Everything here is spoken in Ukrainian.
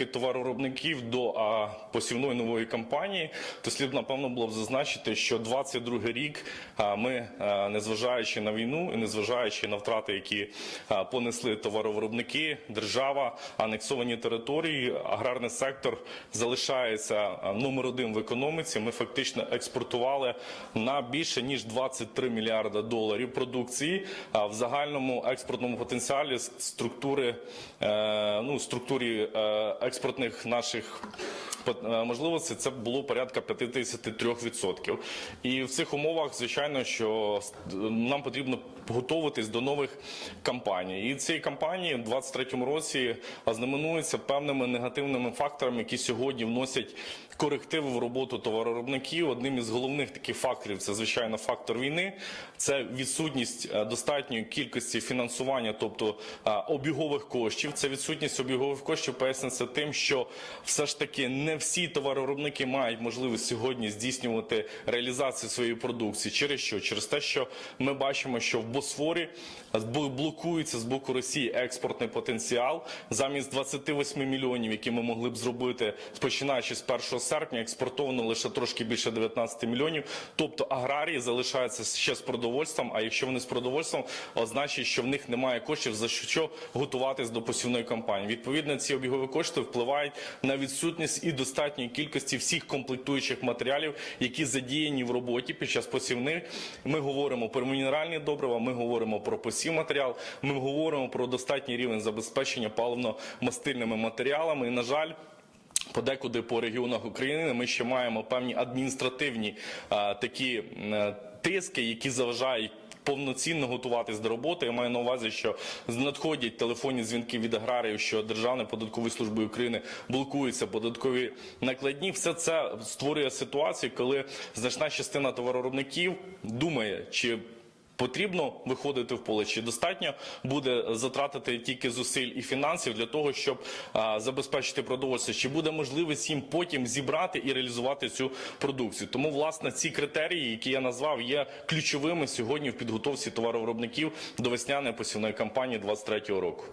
Товаровиробників до а, посівної нової кампанії, то слід напевно було б зазначити, що 22 рік а, ми, а, незважаючи на війну і незважаючи на втрати, які а, понесли товаровиробники, держава, анексовані території, аграрний сектор залишається номер один в економіці. Ми фактично експортували на більше ніж 23 мільярда доларів продукції. А в загальному експортному потенціалі структури е, ну структурі е, експортних наших е, можливостей це було порядка 53%. І в цих умовах, звичайно, що нам потрібно готуватись до нових кампаній. І ці кампанії в 2023 році знаменуються певними негативними факторами, які сьогодні вносять корективи в роботу товаровиробників. Одним із головних таких факторів це звичайно фактор війни, це відсутність е, достатньої кількості фінансування, тобто е, обігових коштів. Це відсутність обігових коштів пояснюється тим, що все ж таки не всі товаровиробники мають можливість сьогодні здійснювати реалізацію своєї продукції. Через що? Через те, що ми бачимо, що в Босфорі блокується з боку Росії експортний потенціал замість 28 мільйонів, які ми могли б зробити починаючи з 1 серпня, експортовано лише трошки більше 19 мільйонів. Тобто аграрії залишаються ще з продовольством. А якщо вони з продовольством, означить, що в них немає коштів за що готуватись до посівної кампанії. Відповідно, ці обігові кошти впливають на відсутність і достатньої кількості всіх комплектуючих матеріалів, які задіяні в роботі під час посівних. Ми говоримо про мінеральні добрива, ми говоримо про посів матеріал, ми говоримо про достатній рівень забезпечення паливно-мастильними матеріалами. І на жаль. Подекуди по регіонах України ми ще маємо певні адміністративні а, такі е, тиски, які заважають. Повноцінно готуватись до роботи. Я маю на увазі, що надходять телефонні дзвінки від аграріїв, що Державною податкової служби України блокуються податкові накладні. Все це створює ситуацію, коли значна частина товаровиробників думає, чи Потрібно виходити в поле, чи достатньо буде затратити тільки зусиль і фінансів для того, щоб забезпечити продовольство, чи буде можливість їм потім зібрати і реалізувати цю продукцію. Тому власне ці критерії, які я назвав, є ключовими сьогодні в підготовці товаровиробників до весняної посівної кампанії 2023 року.